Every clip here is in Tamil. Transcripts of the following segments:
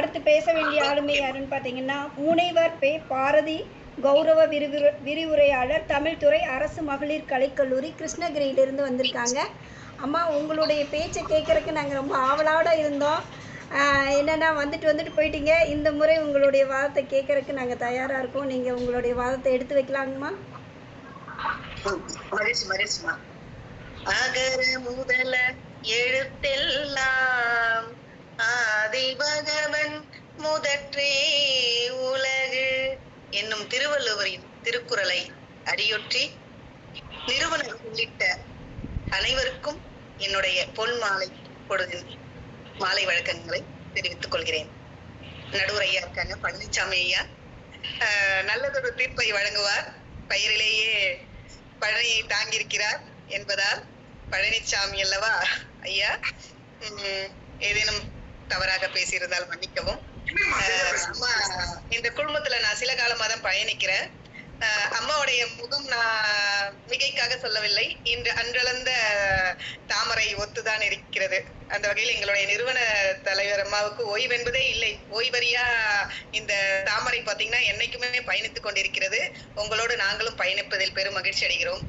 அடுத்து பேச வேண்டிய ஆளுமை யாருன்னு பார்த்தீங்கன்னா முனைவர் பே பாரதி கௌரவ விரிவுரை விரிவுரையாளர் தமிழ்துறை அரசு மகளிர் கலைக்கல்லூரி கிருஷ்ணகிரியிலிருந்து வந்திருக்காங்க. அம்மா உங்களுடைய பேச்சை கேட்குறக்கு நாங்கள் ரொம்ப ஆவலோட இருந்தோம். என்னென்னா என்னன்னா வந்துட்டு வந்துட்டு போயிட்டீங்க. இந்த முறை உங்களுடைய வாதத்தை கேட்குறக்கு நாங்கள் தயாராக இருக்கோம். நீங்கள் உங்களுடைய வாதத்தை எடுத்து வைக்கலாங்கம்மா. அகர முதல எழுத்தெல்லாம் ஆதி பகவன் முதற்றே உலகு என்னும் திருவள்ளுவரின் திருக்குறளை அடியொற்றி நிறுவனர் உள்ளிட்ட அனைவருக்கும் என்னுடைய பொன் மாலை பொழுதின் மாலை வழக்கங்களை தெரிவித்துக் கொள்கிறேன். நடுவர் ஐயா இருக்காங்க பழனிசாமி ஐயா ஆஹ் நல்லதொரு தீர்ப்பை வழங்குவார். பெயரிலேயே பழனியை தாங்கியிருக்கிறார் என்பதால் பழனிசாமி அல்லவா ஐயா? உம், ஏதேனும் தவறாக பேசியிருந்தால் மன்னிக்கவும். ஆஹ் இந்த குழுமத்துல நான் சில காலமா தான் பயணிக்கிறேன். ஆஹ் அம்மாவுடைய முகம் நான் மிகைக்காக சொல்லவில்லை. இன்று அன்றளந்த தாமரை ஒத்துதான் இருக்கிறது. அந்த வகையில் எங்களுடைய நிறுவன தலைவர் அம்மாவுக்கு ஓய்வு என்பதே இல்லை. ஓய்வறியா இந்த தாமரை பாத்தீங்கன்னா என்னைக்குமே பயணித்துக் கொண்டிருக்கிறது. உங்களோடு நாங்களும் பயணிப்பதில் பெரும் மகிழ்ச்சி அடைகிறோம்.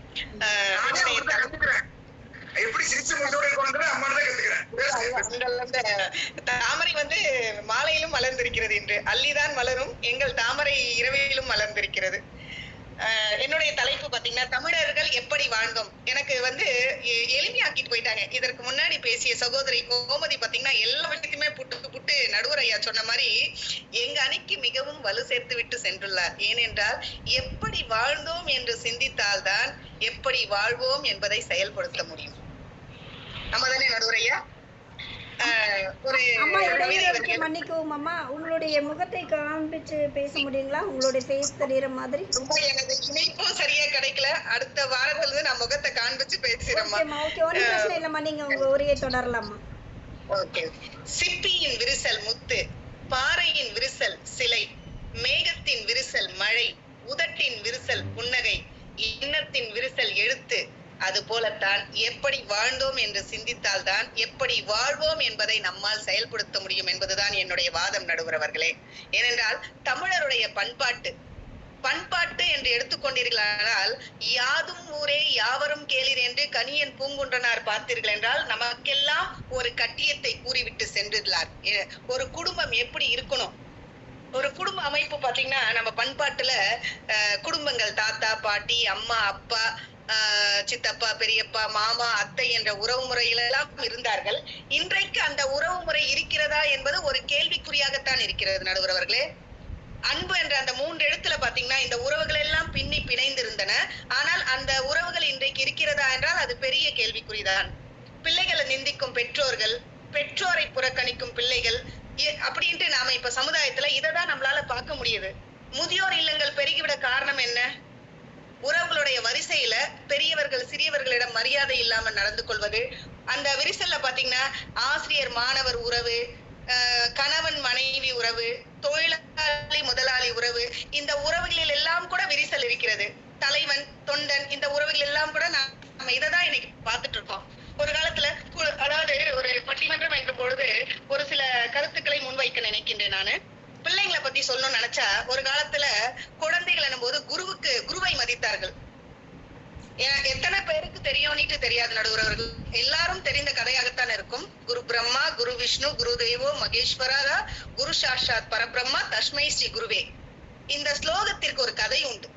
எப்படி சிரிச்சு தான் கத்துக்கிறேன். தாமரை வந்து மாலையிலும் மலர்ந்திருக்கிறது என்று அல்லிதான் மலரும் எங்கள் தாமரை இரவிலும் மலர்ந்திருக்கிறது என்னுடைய தலைப்பு பாத்தீங்கன்னா தமிழர்கள் எப்படி வாழ்ந்தோம்? எனக்கு வந்து எ- எளிமையாக்கிட்டு போயிட்டாங்க. இதற்கு முன்னாடி பேசிய சகோதரி கோமதி பாத்தீங்கன்னா எல்லா விஷயத்தையுமே புட்டு புட்டு நடுவர் ஐயா சொன்ன மாதிரி எங்க அணிக்கு மிகவும் வலு சேர்த்து விட்டு சென்றுள்ளார். ஏனென்றால் எப்படி வாழ்ந்தோம் என்று சிந்தித்தால்தான் எப்படி வாழ்வோம் என்பதை செயல்படுத்த முடியும். நம்ம தானே மன்னிக்கவும் அம்மா. உங்களுடைய முகத்தை காண்பிச்சு பேச முடியுங்களா? உங்களுடைய தெரியுற மாதிரி. இணைப்பும் சரியா கிடைக்கல. அடுத்த வாரத்துல இருந்து நான் முகத்தை காண்பிச்சு பேசுறேம்மா ஓகே. ஒன்றும் பிரச்சனை இல்லைம்மா. நீங்கள் உங்கள் உரையை தொடரலாம்மா. ஓகே. சிப்பியின் விரிசல் முத்து பாறையின் விரிசல் சிலை மேகத்தின் விரிசல் மழை உதட்டின் விரிசல் புன்னகை இன்னத்தின் விரிசல் எடுத்து அது போலத்தான் எப்படி வாழ்ந்தோம் என்று சிந்தித்தால்தான் எப்படி வாழ்வோம் என்பதை நம்மால் செயல்படுத்த முடியும் என்பதுதான் என்னுடைய வாதம் நடுவர் ஏனென்றால் தமிழருடைய பண்பாட்டு பண்பாட்டு என்று எடுத்துக்கொண்டீர்களானால் யாதும் ஊரே யாவரும் கேளீர் என்று கனியன் பூங்குன்றனார் பார்த்தீர்கள் என்றால் நமக்கெல்லாம் ஒரு கட்டியத்தை கூறிவிட்டு சென்றுள்ளார் ஒரு குடும்பம் எப்படி இருக்கணும்? ஒரு குடும்ப அமைப்பு பாத்தீங்கன்னா நம்ம பண்பாட்டுல குடும்பங்கள் தாத்தா பாட்டி அம்மா அப்பா சித்தப்பா பெரியப்பா மாமா அத்தை என்ற உறவு முறையிலெல்லாம் இருந்தார்கள். இன்றைக்கு அந்த உறவு முறை இருக்கிறதா என்பது ஒரு கேள்விக்குறியாகத்தான் இருக்கிறது நடுவர் அவர்களே அன்பு என்ற அந்த மூன்று எழுத்துல பாத்தீங்கன்னா இந்த உறவுகள் எல்லாம் பின்னி பிணைந்திருந்தன. ஆனால் அந்த உறவுகள் இன்றைக்கு இருக்கிறதா என்றால் அது பெரிய கேள்விக்குறிதான். பிள்ளைகளை நிந்திக்கும் பெற்றோர்கள் பெற்றோரை புறக்கணிக்கும் பிள்ளைகள் அப்படின்ட்டு நாம இப்ப சமுதாயத்துல இததான் நம்மளால பார்க்க முடியுது. முதியோர் இல்லங்கள் பெருகிவிட காரணம் என்ன? உறவுகளுடைய வரிசையில பெரியவர்கள் சிறியவர்களிடம் மரியாதை இல்லாம நடந்து கொள்வது. அந்த விரிசல்ல பாத்தீங்கன்னா ஆசிரியர் மாணவர் உறவு ஆஹ் கணவன் மனைவி உறவு தொழிலாளி முதலாளி உறவு இந்த உறவுகளில் எல்லாம் கூட விரிசல் இருக்கிறது. தலைவன் தொண்டன் இந்த உறவுகள் எல்லாம் கூட நான் நம்ம இததான் இன்னைக்கு பார்த்துட்டு இருக்கோம் ஒரு காலத்துல கு- அதாவது ஒரு பட்டிமன்றம் என்ற பொழுது ஒரு சில கருத்துக்களை முன்வைக்க நினைக்கின்றேன் நானு. பிள்ளைங்களை பத்தி சொல்லணும்னு நினைச்சா ஒரு காலத்துல குழந்தைகள் என்னும்போது குருவுக்கு குருவை மதித்தார்கள். எத்தனை பேருக்கு தெரியும்னுட்டு தெரியாது நடுவர்கள் எல்லாரும் தெரிந்த கதையாகத்தான் இருக்கும். குரு பிரம்மா குரு விஷ்ணு குரு தெய்வோ மகேஸ்வரா குரு சாஷாத் பரபிரம்மா தஷ்மை ஸ்ரீ குருவே. இந்த ஸ்லோகத்திற்கு ஒரு கதை உண்டு.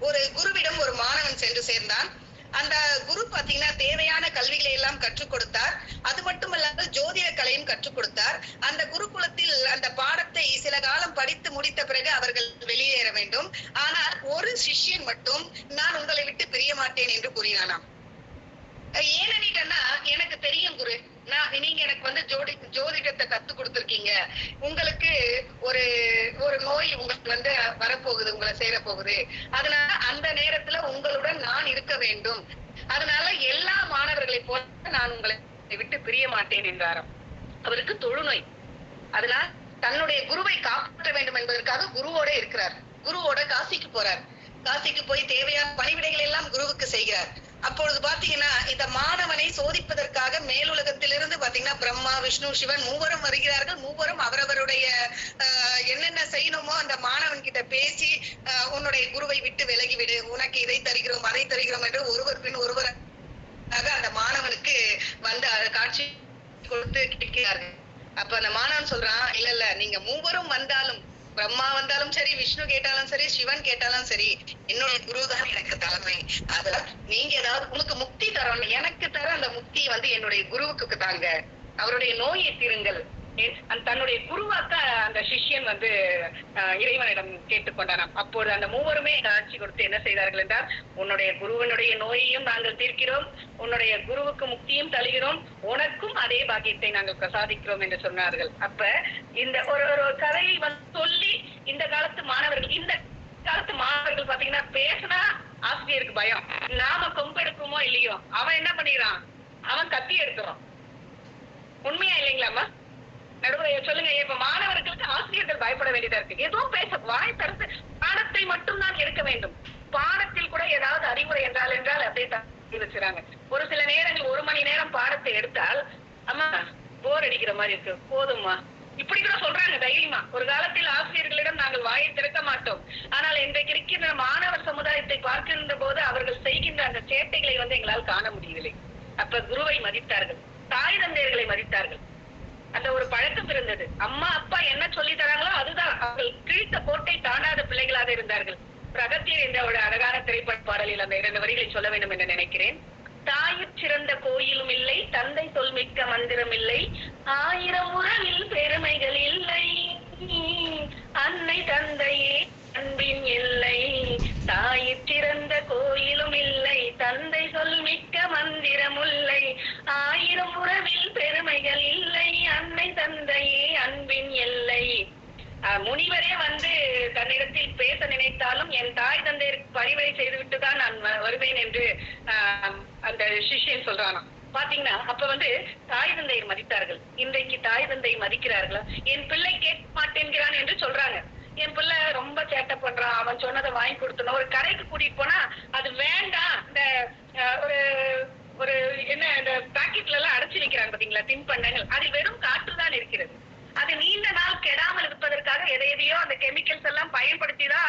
ஒரு குருவிடம் ஒரு மாணவன் சென்று சேர்ந்தான். அந்த குரு பாத்தீங்கன்னா தேவையான கல்விகளை எல்லாம் கற்றுக் கொடுத்தார். அது மட்டுமல்லாமல் ஜோதிட கலையும் கற்றுக் கொடுத்தார். அந்த குருகுலத்தில் அந்த பாடத்தை சில காலம் படித்து முடித்த பிறகு அவர்கள் வெளியேற வேண்டும். ஆனால் ஒரு சிஷ்யன் மட்டும் நான் உங்களை விட்டு பிரிய மாட்டேன் என்று கூறினானாம். ஏனெனிட்டன்னா எனக்கு தெரியும் குரு. நான் நீங்க எனக்கு வந்து ஜோடி ஜோதிடத்தை கத்து கொடுத்துருக்கீங்க. உங்களுக்கு ஒரு ஒரு நோய் உங்களுக்கு வந்து வரப்போகுது உங்களை சேர போகுது அதனால அந்த நேரத்துல உங்களுடன் நான் இருக்க வேண்டும். அதனால எல்லா மாணவர்களை போல நான் உங்களை விட்டு பிரிய மாட்டேன் என்றாராம். அவருக்கு தொழுநோய். அதனால் தன்னுடைய குருவை காப்பாற்ற வேண்டும் என்பதற்காக குருவோட இருக்கிறார். குருவோட காசிக்கு போறார். காசிக்கு போய் தேவையான பணிவிடைகள் எல்லாம் குருவுக்கு செய்கிறார். அப்பொழுது பாத்தீங்கன்னா இந்த மாணவனை சோதிப்பதற்காக மேலுலகத்திலிருந்து பாத்தீங்கன்னா பிரம்மா விஷ்ணு சிவன் மூவரும் வருகிறார்கள். மூவரும் அவரவருடைய ஆஹ், என்னென்ன செய்யணுமோ அந்த மாணவன் கிட்ட பேசி ஆஹ், உன்னுடைய குருவை விட்டு விலகிவிடு. உனக்கு இதை தருகிறோம் அதை தருகிறோம் என்று ஒருவர் பின் ஒருவர் அந்த மாணவனுக்கு வந்து காட்சி கொடுத்து கேட்கிறார்கள். அப்ப அந்த மாணவன் சொல்றான் இல்ல இல்ல நீங்க மூவரும் வந்தாலும் பிரம்மா வந்தாலும் சரி விஷ்ணு கேட்டாலும் சரி சிவன் கேட்டாலும் சரி என்னோட குரு தான் எனக்கு தலைமை. அத நீங்க ஏதாவது உனக்கு முக்தி தரணும். எனக்கு தர அந்த முக்தி வந்து என்னுடைய குருவுக்கு தாங்க. அவருடைய நோயை தீருங்கள். தன்னுடைய குருவாக்க அந்த சிஷ்யன் வந்து அஹ், இறைவனிடம் கேட்டுக்கொண்டானாம். அப்போது அந்த மூவருமே காட்சி கொடுத்து என்ன செய்தார்கள் என்றால் உன்னுடைய குருவனுடைய நோயையும் நாங்கள் தீர்க்கிறோம் உன்னுடைய குருவுக்கு முக்தியும் தருகிறோம் உனக்கும் அதே பாக்கியத்தை நாங்கள் பிரசாதிக்கிறோம் என்று சொன்னார்கள். அப்ப இந்த ஒரு ஒரு கதையை வந்து சொல்லி இந்த காலத்து மாணவர்கள் இந்த காலத்து மாணவர்கள் பாத்தீங்கன்னா பேசினா ஆசிரியருக்கு பயம். நாம கொம்பெடுக்குமோ இல்லையோ? அவன் என்ன பண்ணிடுறான் அவன் கத்தி எடுத்துறான் உண்மையா இல்லைங்களாமா நடுவர் சொல்லுங்க இப்ப மாணவர்களுக்கு ஆசிரியர்கள் பயப்பட வேண்டியதா இருக்கு. எதுவும் பேச வாய் திறந்து பாடத்தை மட்டும் தான் எடுக்க வேண்டும். பாடத்தில் கூட ஏதாவது அறிவுரை என்றால் என்றால் அப்படியே வச்சுறாங்க. ஒரு சில நேரங்கள் ஒரு மணி நேரம் பாடத்தை எடுத்தால் அம்மா போர் அடிக்கிற மாதிரி இருக்கு. போதும்மா இப்படி கூட சொல்றாங்க தைரியமா ஒரு காலத்தில் ஆசிரியர்களிடம் நாங்கள் வாயை திறக்க மாட்டோம் ஆனால் இன்றைக்கு இருக்கின்ற மாணவர் சமுதாயத்தை பார்க்கின்ற போது அவர்கள் செய்கின்ற அந்த சேட்டைகளை வந்து எங்களால் காண முடியவில்லை அப்ப குருவை மதித்தார்கள் தாய் தந்தையர்களை மதித்தார்கள் அந்த ஒரு பழக்கம் இருந்தது அம்மா அப்பா என்ன சொல்லி தராங்களோ அதுதான் அவர்கள் கிழித்த கோட்டை தாண்டாத இருந்தார்கள் ஒரு அகத்தியர் என்ற ஒரு அழகான திரைப்பட பாடலில் அந்த இரண்டு வரிகளை சொல்ல வேண்டும் என்று நினைக்கிறேன். தாயிற் சிறந்த கோயிலும் இல்லை தந்தை சொல்மிக்க மந்திரம் இல்லை. ஆயிரம் உறவில் பெருமைகள் இல்லை. அன்னை தந்தையே அன்பின் இல்லை தாயிற் சிறந்த கோயிலும் இல்லை தந்தை சொல்மிக்க மந்திரம் இல்லை. ஆயிரம் உறவில் பெருமைகள் இல்லை அன்னை தந்தையே அன்பின் இல்லை முனிவரே வந்து தன்னிடத்தில் பேச நினைத்தாலும் என் தாய் வேலை செய்துவிட்டு தான் நான் வருவேன் என்று அந்த சிஷ்யன் சொல்றானா பாத்தீங்கன்னா அப்ப வந்து தாய் தந்தையை மதித்தார்கள். இன்றைக்கு தாய் தந்தை மதிக்கிறார்களா? என் பிள்ளை கேட்க மாட்டேங்கிறான் என்று சொல்றாங்க. என் பிள்ளை ரொம்ப சேட்டை பண்றான். அவன் சொன்னதை வாங்கி கொடுத்தணும் ஒரு கடைக்கு கூட்டிட்டு போனா அது வேண்டாம். இந்த ஒரு ஒரு என்ன இந்த பாக்கெட்ல எல்லாம் அடைச்சு வைக்கிறாங்க பாத்தீங்களா? தின்பண்டங்கள் அது வெறும் காற்று தான் இருக்கிறது. அது நீண்ட நாள் கெடாமல் இருப்பதற்காக எதை எதையோ அந்த கெமிக்கல்ஸ் எல்லாம் பயன்படுத்தி தான்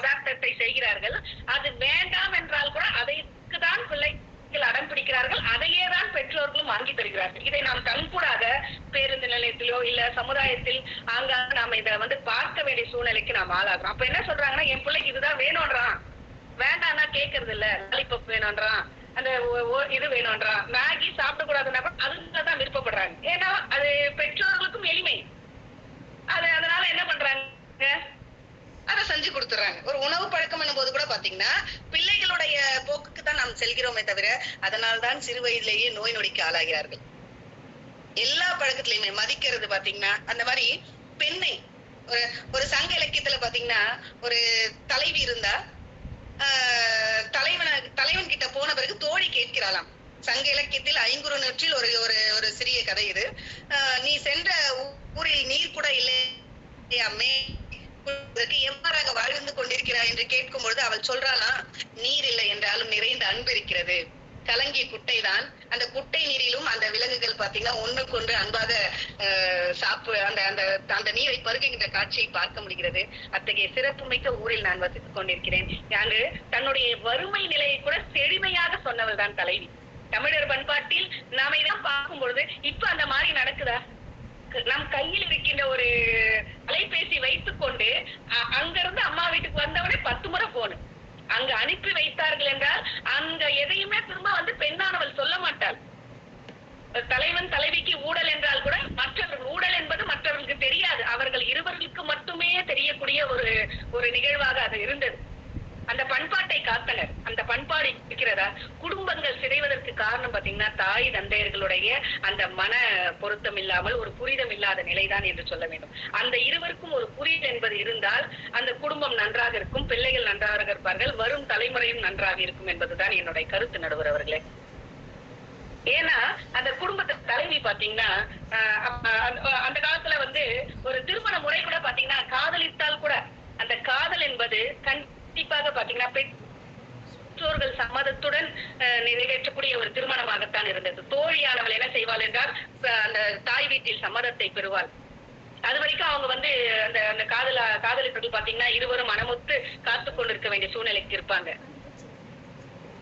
பதார்த்தத்தை செய்கிறார்கள். அது வேண்டாம் என்றால் கூட அதற்கு தான் பிள்ளைகள் அடம் பிடிக்கிறார்கள். அதையே தான் பெற்றோர்களும் வாங்கி தருகிறார்கள். இதை நாம் கண்கூடாக பேருந்து நிலையத்திலோ இல்ல சமுதாயத்தில் ஆங்காங்க நாம இதை வந்து பார்க்க வேண்டிய சூழ்நிலைக்கு நாம் ஆளாகிறோம். அப்ப என்ன சொல்றாங்கன்னா என் பிள்ளைக்கு இதுதான் வேணும்ன்றான். வேண்டாம்னா கேட்கறது இல்ல லாலிபப் வேணும்ன்றான். அந்த இது வேணும்ன்றான். மேகி சாப்பிட கூடாதுன்னா கூட அதுதான் விருப்பப்படுறாங்க. ஏன்னா அது பெற்றோர்களுக்கும் எளிமை. அது அதனால என்ன பண்றாங்க? அதை செஞ்சு கொடுத்துறாங்க ஒரு உணவு பழக்கம் என்னும் போது கூட பாத்தீங்கன்னா பிள்ளைகளுடைய போக்குக்கு தான் நாம் செல்கிறோமே தவிர அதனால்தான் சிறு வயதிலேயே நோய் நொடிக்கு ஆளாகிறார்கள். எல்லா பழக்கத்திலயுமே மதிக்கிறது பாத்தீங்கன்னா அந்த மாதிரி பெண்ணை ஒரு ஒரு சங்க இலக்கியத்துல பாத்தீங்கன்னா ஒரு தலைவி இருந்தா ஆஹ் தலைவன தலைவன் கிட்ட போன பிறகு தோழி கேட்கிறாளாம். சங்க இலக்கியத்தில் ஐங்குறு நூற்றில் ஒரு ஒரு ஒரு சிறிய கதை இது. ஆஹ் நீ சென்ற ஊ- ஊரில் நீர் கூட இல்லையாமே என்பதற்கு எவ்வாறாக வாழ்ந்து கொண்டிருக்கிறாய் என்று கேட்கும் பொழுது அவள் சொல்றாளாம் நீர் இல்லை என்றாலும் நிறைந்த அன்பு இருக்கிறது. கலங்கிய குட்டைதான். அந்த குட்டை நீரிலும் அந்த விலங்குகள் பாத்தீங்கன்னா ஒண்ணுக்கொன்று அன்பாக சாப்பு அந்த அந்த அந்த நீரை பருகுகின்ற காட்சியை பார்க்க முடிகிறது. அத்தகைய சிறப்புமிக்க ஊரில் நான் வசித்துக் கொண்டிருக்கிறேன். அங்கு தன்னுடைய வறுமை நிலையை கூட செழுமையாக சொன்னவள் தான் தலைவி தமிழர் பண்பாட்டில் நாம இதான் பார்க்கும் பொழுது இப்ப அந்த மாதிரி நடக்குதா? நம் கையில் இருக்கின்ற ஒரு அலைபேசி வைத்துக் கொண்டு அங்கிருந்து அம்மா வீட்டுக்கு வந்தவனே பத்து முறை போனு அங்க அனுப்பி வைத்தார்கள் என்றால் அங்க எதையுமே திரும்ப வந்து பெண்ணானவள் சொல்ல மாட்டாள். தலைவன் தலைவிக்கு ஊடல் என்றால் கூட மற்றவர்கள் ஊடல் என்பது மற்றவர்களுக்கு தெரியாது. அவர்கள் இருவர்களுக்கு மட்டுமே தெரியக்கூடிய ஒரு ஒரு நிகழ்வாக அது இருந்தது. அந்த பண்பாட்டை காத்தனர். அந்த பண்பாடு இருக்கிறதா? குடும்பங்கள் சிதைவதற்கு காரணம் பாத்தீங்கன்னா தாய் தந்தையர்களுடைய அந்த மன பொருத்தம் இல்லாமல் ஒரு புரிதம் இல்லாத நிலைதான் என்று சொல்ல வேண்டும். அந்த இருவருக்கும் ஒரு புரிதல் என்பது இருந்தால் அந்த குடும்பம் நன்றாக இருக்கும் பிள்ளைகள் நன்றாக இருப்பார்கள் வரும் தலைமுறையும் நன்றாக இருக்கும் என்பதுதான் என்னுடைய கருத்து நடுவர் அவர்களே. ஏன்னா அந்த குடும்பத்து தலைவி பாத்தீங்கன்னா அந்த காலத்துல வந்து ஒரு திருமண முறை கூட பாத்தீங்கன்னா காதலித்தால் கூட அந்த காதல் என்பது கண்டிப்பாக பாத்தீங்கன்னா பெற்றோர்கள் சம்மதத்துடன் அஹ், நிறைவேற்றக்கூடிய ஒரு திருமணமாகத்தான் இருந்தது. தோழியானவள் என்ன செய்வாள் என்றால் அந்த தாய் வீட்டில் சம்மதத்தை பெறுவாள். அது வரைக்கும் அவங்க வந்து அந்த அந்த காதல காதலிப்பது பாத்தீங்கன்னா இருவரும் மனமுத்து காத்து கொண்டிருக்க வேண்டிய சூழ்நிலைக்கு இருப்பாங்க.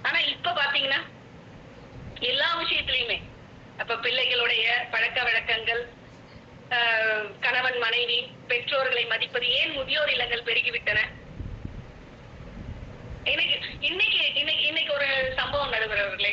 ஆனா இப்ப பாத்தீங்கன்னா எல்லா விஷயத்திலயுமே அப்ப பிள்ளைகளுடைய பழக்க வழக்கங்கள் ஆஹ், கணவன் மனைவி பெற்றோர்களை மதிப்பது ஏன் முதியோர் இல்லங்கள் பெருகிவிட்டன? இன்னைக்கு இன்னைக்கு இன்னைக்கு இன்னைக்கு ஒரு சம்பவம் நடுகிறவர்களே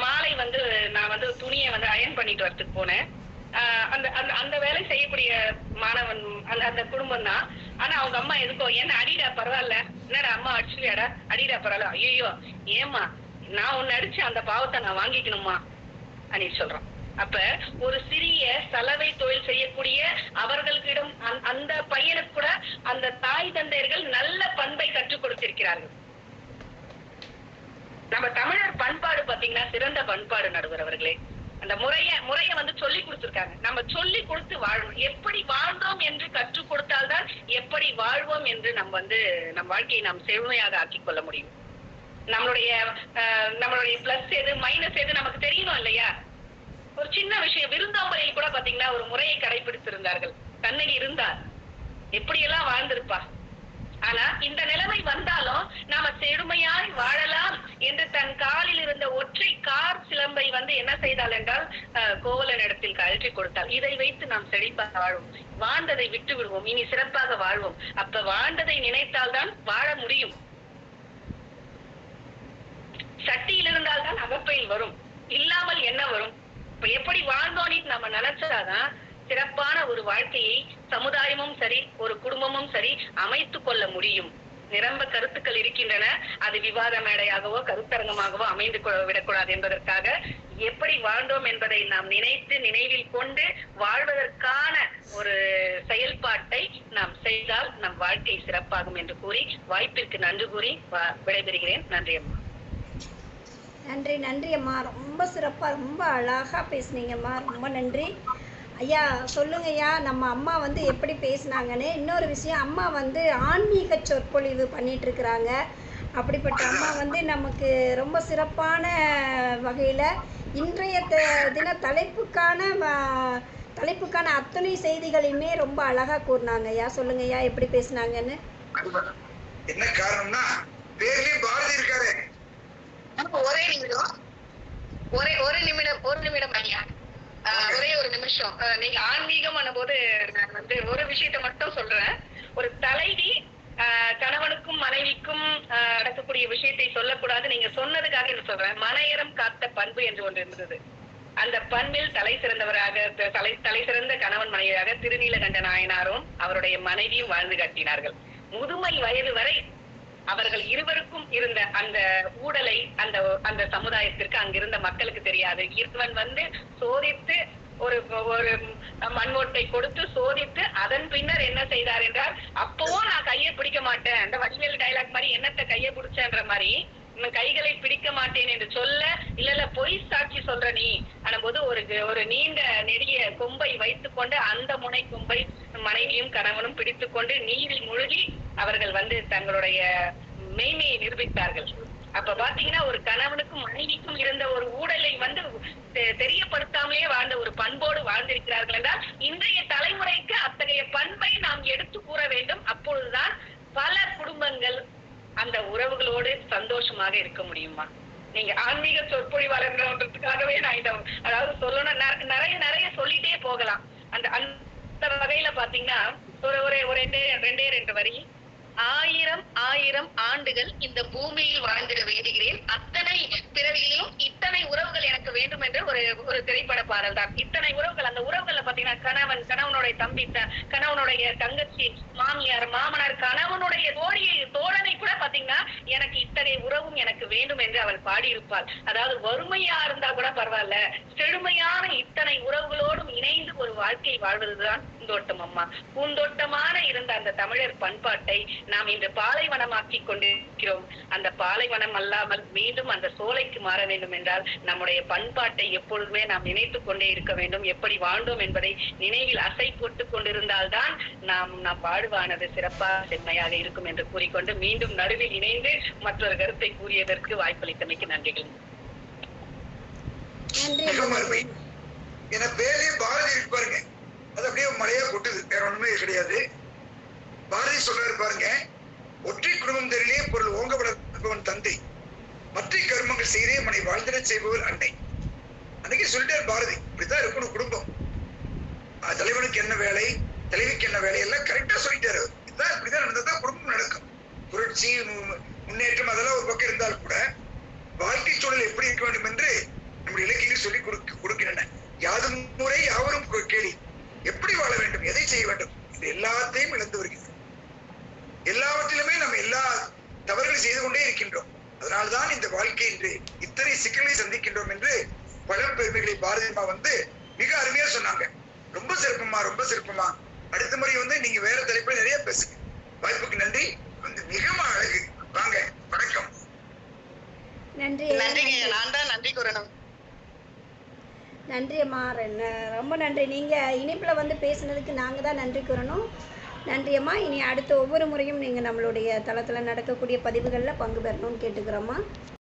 மாலை வந்து நான் வந்து துணியை வந்து அயன் பண்ணிட்டு வரதுக்கு போனேன். ஆஹ் அந்த அந்த அந்த வேலை செய்யக்கூடிய மாணவன் அந்த அந்த குடும்பம் தான். ஆனா அவங்க அம்மா எதுக்கோ என்ன அடிடா பரவாயில்ல. என்னடா அம்மா அடிச்சுவியாடா அடிடா பரவாயில்ல. ஐயோ ஏமா நான் உன்னை அடிச்சு அந்த பாவத்தை நான் வாங்கிக்கணுமா? அப்படின்னு சொல்றான். அப்ப ஒரு சிறிய சலவை தொழில் செய்யக்கூடிய அவர்களுக்கிடம் அந்த பையனுக்கு கூட அந்த தாய் தந்தையர்கள் நல்ல பண்பை கற்றுக் கொடுத்திருக்கிறார்கள். நம்ம தமிழர் பண்பாடு பாத்தீங்கன்னா சிறந்த பண்பாடு நடுவர் அவர்களே. அந்த முறைய முறைய வந்து சொல்லி கொடுத்திருக்காங்க. நம்ம சொல்லி கொடுத்து வாழணும் எப்படி வாழ்ந்தோம் என்று கற்றுக் கொடுத்தால்தான் எப்படி வாழ்வோம் என்று நம்ம வந்து நம் வாழ்க்கையை நாம் செழுமையாக ஆக்கிக் கொள்ள முடியும். நம்மளுடைய அஹ், நம்மளுடைய பிளஸ் எது மைனஸ் எது நமக்கு தெரியணும் இல்லையா? ஒரு சின்ன விஷயம். விருந்தோம்பலில் கூட பாத்தீங்கன்னா ஒரு முறையை கடைபிடித்திருந்தார்கள். கண்ணகி இருந்தார். எப்படியெல்லாம் வாழ்ந்திருப்பா ஆனா இந்த நிலைமை வந்தாலும் நாம செழுமையாய் வாழலாம் என்று தன் காலில் இருந்த ஒற்றை கார் சிலம்பை வந்து என்ன செய்தாள் என்றால் அஹ், கோவலன் இடத்தில் கழற்றி கொடுத்தாள். இதை வைத்து நாம் செழிப்பாக வாழ்வோம் வாழ்ந்ததை விட்டு விடுவோம் இனி சிறப்பாக வாழ்வோம். அப்ப வாழ்ந்ததை நினைத்தால்தான் வாழ முடியும். சட்டியில் இருந்தால்தான் அகப்பையில் வரும். இல்லாமல் என்ன வரும்? இப்ப எப்படி வாழ்ந்தோன்னு நம்ம நினைச்சாதான் சிறப்பான ஒரு வாழ்க்கையை சமுதாயமும் சரி ஒரு குடும்பமும் சரி அமைத்துக் கொள்ள முடியும். நிரம்ப கருத்துக்கள் இருக்கின்றன. அது விவாத மேடையாகவோ கருத்தரங்கமாகவோ அமைந்து விடக்கூடாது என்பதற்காக எப்படி வாழ்ந்தோம் என்பதை நாம் நினைத்து நினைவில் கொண்டு வாழ்வதற்கான ஒரு செயல்பாட்டை நாம் செய்தால் நம் வாழ்க்கை சிறப்பாகும் என்று கூறி வாய்ப்பிற்கு நன்றி கூறி விடைபெறுகிறேன். நன்றி அம்மா. நன்றி நன்றி அம்மா. ரொம்ப சிறப்பாக ரொம்ப அழகாக பேசுனீங்கம்மா. ரொம்ப நன்றி. ஐயா சொல்லுங்க ஐயா நம்ம அம்மா வந்து எப்படி பேசுனாங்கன்னு. இன்னொரு விஷயம் அம்மா வந்து ஆன்மீக சொற்பொழிவு பண்ணிட்டு இருக்கிறாங்க அப்படிப்பட்ட அம்மா வந்து நமக்கு ரொம்ப சிறப்பான வகையில் இன்றைய த- தின தலைப்புக்கான தலைப்புக்கான அத்தனை செய்திகளையுமே ரொம்ப அழகாக கூறினாங்க ஐயா. சொல்லுங்க ஐயா எப்படி பேசுனாங்கன்னு. என்ன காரணம்னா பேர்லயும் பாரதி இருக்காரு. ஒரே நிமிடம். ஒரே ஒரு நிமிடம் ஒரு நிமிடம் ஐயா. ஒரே ஒரு நிமிஷம். நீங்க ஆன்மீகம் போது நான் வந்து ஒரு விஷயத்த மட்டும் சொல்றேன். ஒரு தலைவி கணவனுக்கும் மனைவிக்கும் நடக்கக்கூடிய விஷயத்தை சொல்லக்கூடாது. நீங்க சொன்னதுக்காக என்று சொல்றேன். மனையரம் காத்த பண்பு என்று ஒன்று இருந்தது. அந்த பண்பில் தலை சிறந்தவராக தலை தலை சிறந்த கணவன் மனைவியாக திருநீலகண்ட நாயனாரும் அவருடைய மனைவியும் வாழ்ந்து காட்டினார்கள். முதுமை வயது வரை அவர்கள் இருவருக்கும் இருந்த அந்த ஊடலை அந்த அந்த சமுதாயத்திற்கு அங்கிருந்த மக்களுக்கு தெரியாது. இவன் வந்து சோதித்து ஒரு ஒரு மண்மோட்டை கொடுத்து சோதித்து அதன் பின்னர் என்ன செய்தார் என்றால் அப்பவும் நான் கையை பிடிக்க மாட்டேன். அந்த வடிவேல் டைலாக் மாதிரி என்னத்த கையை பிடிச்சன்ற மாதிரி கைகளை பிடிக்க மாட்டேன் என்று சொல்ல இல்ல இல்ல பொய் சாட்சி சொல்ற நீ. போது ஒரு ஒரு நீண்ட நெடிய கொம்பை வைத்துக் கொண்டு அந்த முனை கொம்பை மனைவியும் கணவனும் பிடித்துக்கொண்டு நீரில் மூழ்கி அவர்கள் வந்து தங்களுடைய மெய்மையை நிரூபித்தார்கள். அப்ப பாத்தீங்கன்னா ஒரு கணவனுக்கும் மனைவிக்கும் இருந்த ஒரு ஊடலை வந்து தெ- தெரியப்படுத்தாமலே வாழ்ந்த ஒரு பண்போடு வாழ்ந்திருக்கிறார்கள் என்றால் இன்றைய தலைமுறைக்கு அத்தகைய பண்பை நாம் எடுத்து கூற வேண்டும். அப்பொழுதுதான் பல குடும்பங்கள் அந்த உறவுகளோடு சந்தோஷமாக இருக்க முடியுமா? நீங்க ஆன்மீக சொற்பொழிவாளர்ன்றதுக்காகவே நான் இந்த அதாவது சொல்லணும் நிறைய நிறைய சொல்லிட்டே போகலாம். அந்த அந்த வகையில பாத்தீங்கன்னா ஒரு ஒரு ஒரு ரெண்டே ரெண்டே ரெண்டு வரி. ஆயிரம் ஆயிரம் ஆண்டுகள் இந்த பூமியில் வாழ்ந்திட வேண்டுகிறேன் அத்தனை பிறவிகளிலும் இத்தனை உறவுகள் எனக்கு வேண்டும் என்று ஒரு ஒரு திரைப்பட பாடல் தான். இத்தனை உறவுகள் அந்த உறவுகள்ல பாத்தீங்கன்னா கணவன் கணவனுடைய தம்பி கணவனுடைய தங்கச்சி மாமியார் மாமனார் கணவனுடைய தோழியை தோழனை கூட பாத்தீங்கன்னா எனக்கு இத்தனை உறவும் எனக்கு வேண்டும் என்று அவள் பாடியிருப்பாள். அதாவது வறுமையா இருந்தா கூட பரவாயில்ல. செழுமையான இத்தனை உறவுகளோடும் இணைந்து ஒரு வாழ்க்கை வாழ்வதுதான் பூந்தோட்டம் அம்மா. பூந்தோட்டமான இருந்த அந்த தமிழர் பண்பாட்டை நாம் இன்று பாலைவனமாக்கி கொண்டிருக்கிறோம். அந்த பாலைவனம் அல்லாமல் மீண்டும் அந்த சோலைக்கு மாற வேண்டும் என்றால் நம்முடைய பண்பாட்டை எப்பொழுதுமே நாம் நினைத்துக் கொண்டே இருக்க வேண்டும். எப்படி வாழ்ந்தோம் என்பதை நினைவில் அசை போட்டுக் கொண்டிருந்தால்தான் நாம் நாம் வாழ்வானது சிறப்பாக செம்மையாக இருக்கும் என்று கூறிக்கொண்டு மீண்டும் நடுவில் இணைந்து மற்றொரு கருத்தை கூறியதற்கு வாய்ப்பளித்தமைக்கு நன்றிகள். என பேரே பாரதி பாருங்க. அது அப்படியே மழையா கொட்டுது. வேற ஒண்ணுமே கிடையாது. பாரதி சொல்றாரு பாருங்க ஒற்றை குடும்பம் தெரியலே பொருள் ஓங்கப்படவன் தந்தை. மற்ற கர்மங்கள் செய்தே மனை வாழ்ந்திட செய்பவர் அன்னை. அன்னைக்கு சொல்லிட்டாரு பாரதி. இப்படித்தான் இருக்கணும் குடும்பம். தலைவனுக்கு என்ன வேலை தலைவிக்கு என்ன வேலை எல்லாம் கரெக்டா சொல்லிட்டாரு. இதுதான் இப்படிதான் நடந்தா குடும்பம் நடக்கும். புரட்சி முன்னேற்றம் அதெல்லாம் ஒரு பக்கம் இருந்தால் கூட வாழ்க்கை சூழல் எப்படி இருக்க வேண்டும் என்று நம்முடைய இலக்கியங்கள் சொல்லி கொடுக்க கொடுக்கின்றன. யாதும் முறை யாவரும் கேள்வி எப்படி வாழ வேண்டும் எதை செய்ய வேண்டும் இது எல்லாத்தையும் இழந்து வருகிறது எல்லாவற்றிலுமே நம்ம எல்லா தவறுகளை செய்து கொண்டே இருக்கின்றோம். அதனால்தான் இந்த வாழ்க்கை இன்று இத்தனை சிக்கல்களை சந்திக்கின்றோம் என்று பழம்பெருமைகளை பாரதி அம்மா வந்து மிக அருமையா சொன்னாங்க. ரொம்ப சிறப்புமா ரொம்ப சிறப்புமா. அடுத்த முறை வந்து நீங்க வேற தலைப்புல நிறைய பேசுங்க. வாய்ப்புக்கு நன்றி. வந்து மிகவும் அழகு. வாங்க வணக்கம். நன்றி. நன்றிங்க நன்றி. நான் தான் நன்றி கூறணும். நன்றி அம்மா. ரொம்ப நன்றி. நீங்கள் இணைப்பில் வந்து பேசுனதுக்கு நாங்கள் தான் நன்றி கூறணும். நன்றி அம்மா. இனி அடுத்த ஒவ்வொரு முறையும் நீங்கள் நம்மளுடைய தளத்தில் நடக்கக்கூடிய பதிவுகளில் பங்கு பெறணும்னு கேட்டுக்கிறோம்மா